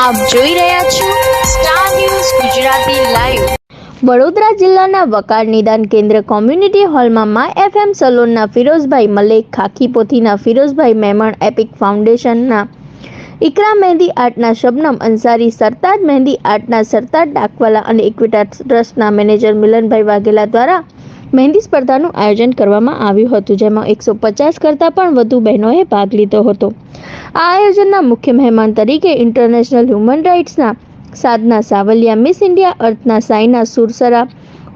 આપ જોઈ રહ્યા છો Star News Gujarati live Vadodara જિલ્લાના વકાર નિદાન કેન્દ્ર કોમ્યુનિટી હોલમાં મા એફએમ સલોનના ફિરોઝભાઈ મલેક, ખાખી પોથીના ફિરોઝભાઈ મેમણ, એપિક ફાઉન્ડેશનના ઇકરા મહેંદી આર્ટના શબનમ, અંસારી સરતાજ મહેંદી આર્ટના સરતાજ ડાકવાલા અને ઇક્વિટા ટ્રસ્ટના મેનેજર મિલનભાઈ વાઘેલા દ્વારા મહેંદી સ્પર્ધાનું આયોજન કરવામાં આવ્યું હતું, જેમાં એકસો પચાસ કરતાં પણ વધુ બહેનોએ ભાગ લીધો હતો. આ આયોજનના મુખ્ય મહેમાન તરીકે ઇન્ટરનેશનલ હ્યુમન રાઇટ્સના સાધના સાવલિયા મિસ ઇન્ડિયા અર્થના સાઈના સુરસરા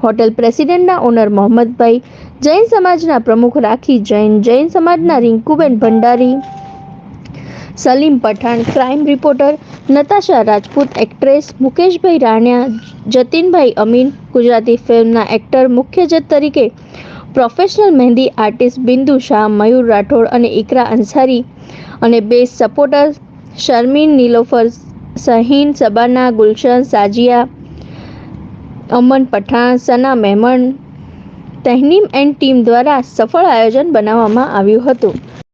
હોટેલ પ્રેસિડેન્ટના ઓનર મોહમ્મદભાઈ, જૈન સમાજના પ્રમુખ રાખી જૈન જૈન સમાજના Rinkuben Bhandari, Salim Pathan crime reporter Natasha Rajput actress Mukeshbhai Rania, Jatinbhai Amin, Gujarati ફિલ્મના એક્ટર મુખ્ય જજ તરીકે પ્રોફેશનલ મહેંદી આર્ટિસ્ટ બિંદુ શાહ, મયુર રાઠોડ અને ઇકરા અંસારી અને બે supporter Sharmin Nilofar Sahin, Sabana Gulshan Sajiya, Aman Pathan, Sana Mehman Tahnim and team દ્વારા સફળ આયોજન બનાવવામાં આવ્યું હતું.